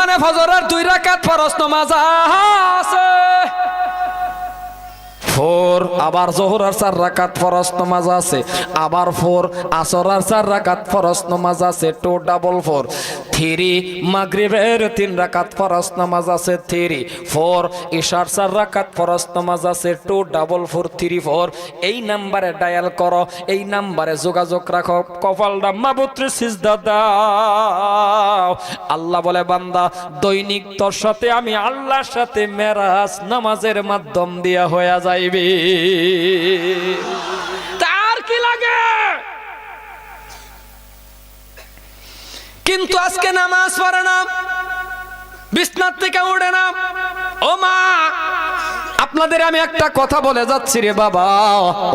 মানে ফজরের দুই রাকাত ফরজ নামাজ আছে। ফোর আবার জোহর আর চার রাকাত ফরজ নামাজ আছে। আবার ফোর আসর আর চার রাকাত ফরজ নামাজ আছে। টু ডাবল ফোর থ্রি মাগরিবের তিন রাকাত ফরজ নামাজ আছে থ্রি, ফোর ইশার চার রাকাত ফরজ নামাজ আছে two, double four, three, four. এই নাম্বারে ডায়াল করো, এই নাম্বারে যোগাযোগ রাখো, কপালটা মাবুত্রে সিজদা দাও। আল্লাহ বলে, বান্দা, দৈনিক তোর সাথে আমি আল্লাহর সাথে মেরাজ নামাজের মাধ্যম দিয়া হয়ে যাইবে তার কি লাগে কিন্তু আজকে নামাজ পড়ে না। বিছনার থেকে উঠে না। ও মা, আপনাদের আমি একটা কথা বলে যাচ্ছি রে বাবা।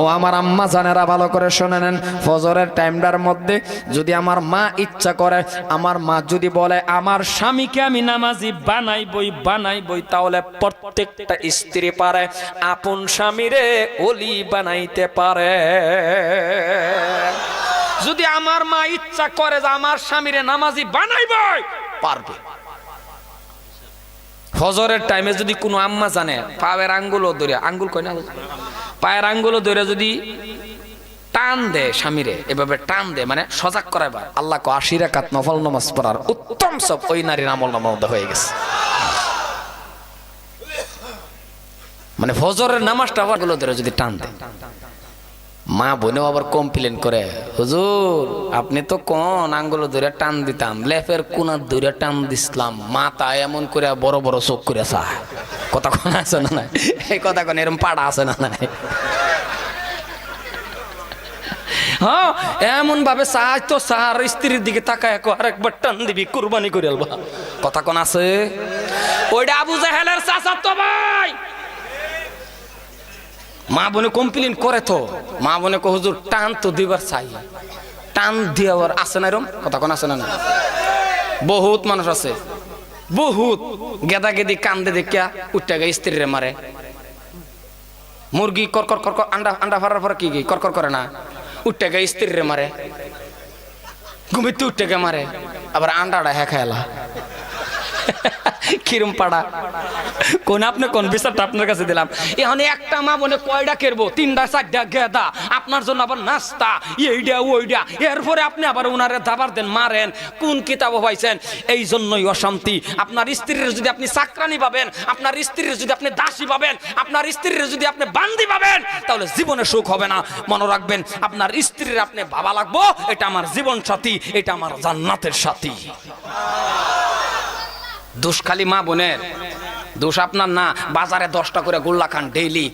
ও আমার আম্মা জানেরা ভালো করে শুনে নেন। ফজরের টাইমটার মধ্যে যদি আমার মা ইচ্ছা করে, আমার মা যদি বলে, আমার স্বামীকে আমি নামাজি বানাই বই বানাই বই তাহলে প্রত্যেকটা স্ত্রী পারে, আপন স্বামীরে অলি বানাইতে পারে। যদি আমার মা ইচ্ছা করে যে আমার স্বামীরে নামাজি বানাইবই, পারবে। ফজরের টাইমে যদি কোনো আম্মা জানে, পায়ের আঙ্গুলও ধরে, আঙ্গুল কয় না পায়ের আঙ্গুলও ধরে যদি টান দে স্বামীরে, এভাবে টান দে মানে সজাগ করাইবার আল্লাহ কো আশি রাকাত নফল নামাজ পড়ার উত্তম সব ওই নারীর আমল নামাজ হয়ে গেছে। মানে ফজরের নামাজটা গুলো ধরে যদি টান দে মা বোনেও আবার কমপ্লেন করে, হুজুর, আপনি তো কোন আঙ্গুলো ধরে টান দিতাম লেফের কোনার ধরে টান দিছিলাম, মাথা এমন করে বড় বড় চোখ করে চায়। কথা কোন আছে না নাই? এই কথা কোন এরকম পাড়া আছে না নাই? হ্যাঁ এমন ভাবে চাই তো সার স্ত্রীর দিকে তাকায় আরেকবার টান দিবি, কুরবানি করে আলবা। কথা কোন আছে? ওইটা আবু জাহেলের চাচা তো ভাই! মা বোনে কমপ্লেন করে তো। মা বোনে কো হুজুর, টান তো দিবার চাই। টান দিয়াবার আছে না এরম কথা কোন, আছে না না বহুত মানুষ আছে। বহুত গেদা গেদি কান্দে দেখিয়া উঠতে গে স্ত্রীরে মারে। মুরগি কর কর কর আন্ডা আন্ডা ফারার পরে কি কর কর, করে না। উঠতে গে স্ত্রীরে মারে। ঘুমিতে উঠতে গে মারে। আবার আন্ডাটা হ্যাঁ খায়লা কিরম পাড়া কোন আপনি কোন বিচারটা আপনার কাছে দিলাম? এখন একটা মা মনে কয়টা কেরবো? তিনটা চারটা গেদা। আপনার জন্য আবার নাস্তা এইটা ওইটা এরপরে আপনি আবার উনারে দাবার দেন, মারেন, কোন কিতাব পাইছেন? এই জন্যই অশান্তি। আপনার স্ত্রীর যদি আপনি চাকরানি পাবেন, আপনার স্ত্রীর যদি আপনি দাসী পাবেন, আপনার স্ত্রীর যদি আপনি বান্দি পাবেন, তাহলে জীবনে সুখ হবে না। মনে রাখবেন, আপনার স্ত্রীর আপনি বাবা লাগবো, এটা আমার জীবন সাথী, এটা আমার জান্নাতের সাথী। দোষ খালি মা বোনের। দোষ আপনার না, বাজারে দশটা করে গুল্লা খান ডেইলি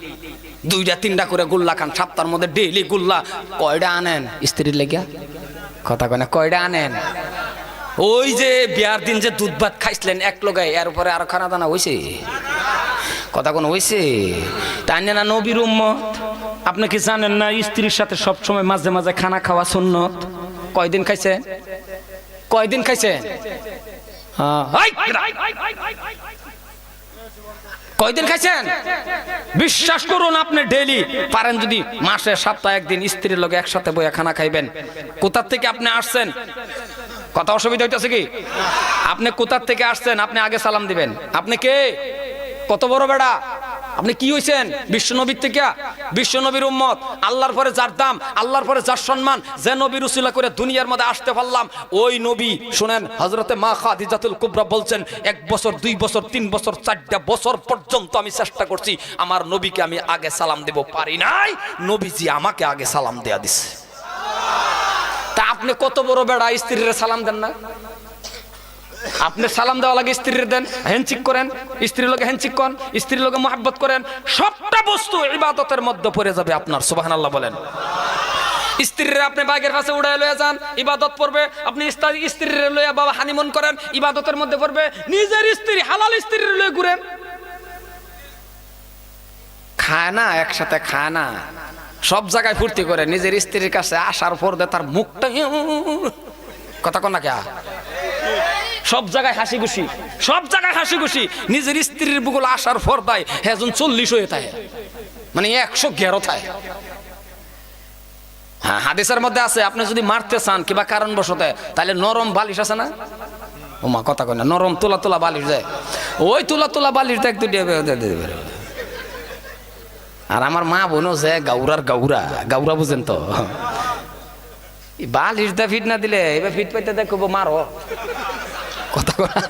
দুইটা, তিনটা করে গুল্লা খান সপ্তাহের মধ্যে ডেইলি গুল্লা। কয়টা আনেন? স্ত্রীর লেগিয়া? কথা কয় না, কয়টা আনেন? ওই যে বিয়ার দিন যে দুধ ভাত খাইছিলেন এক লোকে এর উপরে আরও খানা দানা হয়েছে কথা কোন হয়েছে তাই না নবীর উম্মত? আপনি কি জানেন না, স্ত্রীর সাথে সবসময় মাঝে মাঝে খানা খাওয়া সুন্নত? কয়দিন খাইছেন কয়দিন। হাই! কয়দিন খাইছেন? বিশ্বাস করুন আপনি ডেলি পারেন যদি মাসে, সপ্তাহে একদিন স্ত্রীর লোক একসাথে বইয়া খানা খাইবেন। কোথার থেকে আপনি আসছেন? কথা অসুবিধা হইতেছে কি? আপনি কোথার থেকে আসছেন? আপনি আগে সালাম দিবেন। আপনি কে? কত বড় বেড়া? আপনি কি হইছেন? বিশ্বনবীর থেকে? বিশ্বনবীর উম্মত। আল্লাহর পরে যার দাম, আল্লাহর পরে যার সম্মান, যে নবীর উসিলা করে দুনিয়ার মধ্যে আসতে পারলাম, ওই নবী, শুনেন হজরতে মা খাদিজাতুল কুবরা বলছেন, এক বছর, দুই বছর, তিন বছর, চারটা বছর পর্যন্ত আমি চেষ্টা করছি, আমার নবীকে আমি আগে সালাম দেব, পারি নাই, নবীজি আমাকে আগে সালাম দেয়া দিছে। তা আপনি কত বড় বেড়া, স্ত্রীর সালাম দেন না? আপনি সালাম দেওয়া লাগে স্ত্রীর দেন হ্যান্ডচিক করেন, স্ত্রীর লোকে হ্যান্ডচিক করেন, স্ত্রীর লোকে মহাব্বত করেন, সবটা বস্তু ইবাদতের মধ্যে পড়ে যাবে আপনার সুবাহান আল্লাহ বলেন। স্ত্রীর আপনি বাগের কাছে উড়াই লয়ে যান, ইবাদত পড়বে, আপনি স্ত্রী- স্ত্রীর লইয়া বাবা হানিমন করেন, ইবাদতের মধ্যে পড়বে, নিজের স্ত্রী, হালাল স্ত্রীর লয়ে ঘুরেন। খায় না একসাথে খায় না সব জায়গায় ফুর্তি করে, নিজের স্ত্রীর কাছে আসার পর তার মুখটা কথা কন না কে? সব জায়গায় হাসি খুশি সব জায়গায় হাসি খুশি নিজের স্ত্রীর বুকুল আসার পর দেয় হেজন চল্লিশ হয়ে থাকে। মানে একশো গেরো থাকে। হ্যাঁ হাদিসের মধ্যে আছে, আপনি যদি মারতে চান কিংবা কারণ বসতে তাহলে নরম বালিশ আছে না? ও মা, কথা কয় না, নরম তোলা তোলা বালিশ দেয়। ওই তোলা তোলা বালিশ দেখ আর আমার মা বোনও যে গাউরার গাউরা গাউরা বুঝেন তো। বালিশ দা, ফিট না দিলে, এবার ফিট পাইতে দেখব মারো।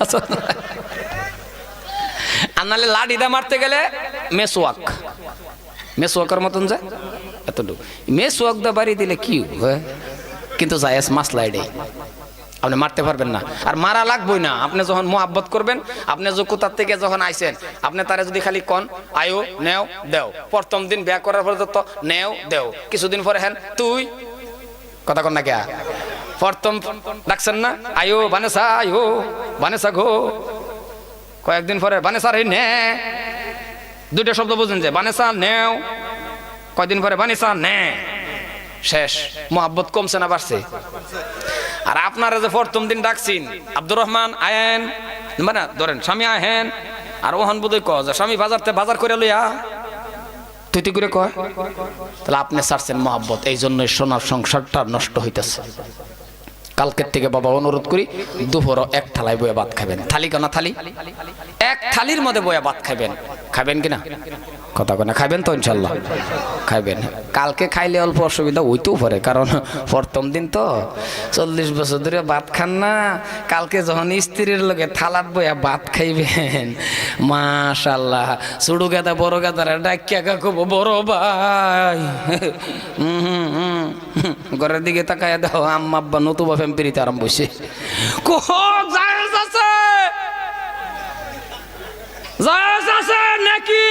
আছো। আর নাহলে মারতে গেলে মেসোয়াক মেসোয়াকের মতন যায় এতটুকু। মেসোয়াক দা বাড়ি দিলে কি কিন্তু জায়েজ মাসলা এটাই আপনি মারতে পারবেন না। আর মারা লাগবই না। আপনি যখন মোহাব্বত করবেন, আপনি যে কোথার থেকে যখন আইসেন আপনি তারা যদি খালি কন, আয়ো, নেও, দেও। প্রথম দিন বিয়া করার পরে তো, নেও, দেও। কিছুদিন পরে হেন, তুই, কথা কন না কে? প্রথম ডাকছেন না? আয়ো বানেসা আয়ো বানেসা ঘো কয়েকদিন পরে বানেসা রে নে। দুইটা শব্দ বুঝেন যে, বানেসা নেও। কয়দিন পরে বানেসা নে। শেষ। মোহাব্বত কমছে না, বাড়ছে। আর আপনারা যে প্রথম দিন ডাকছেন, আব্দুর রহমান, আয়েন। মানে ধরেন, স্বামী আহেন আর ওহান বোধহয় কয় যে, স্বামী বাজারতে বাজার করে লইয়া। তুই তুই করে কয়। তাহলে আপনি ছাড়ছেন মোহাব্বত এই জন্যই সোনার সংসারটা নষ্ট হইতেছে। কালকের থেকে বাবা অনুরোধ করি দুপুরও এক থালায় বয়ে ভাত খাবেন। থালি কেনা থালি? এক থালির মধ্যে বয়ে ভাত খাবেন। খাবেন কিনা? কথা কেনা খাবেন তো ইনশাল্লাহ। খাবেন। কালকে খাইলে অল্প অসুবিধা হইতেও পারে কারণ প্রথম দিন তো চল্লিশ বছর ধরে ভাত খান না। কালকে যখন স্ত্রীর লোকে থালাত বইয়া ভাত খাইবেন মাশাল্লাহ সুড়ু গাদা, বড় গাদার ডাকিয়া কাকব বড় ভাই। হুম হুম। ঘরের দিকে তাকায় দেখো, আম্মা, আব্বা নতুবা ফ্যাম্পিরিতে আরম্ভ হয়েছে কোক জায়েজ আছে? জায়েজ আছে নাকি?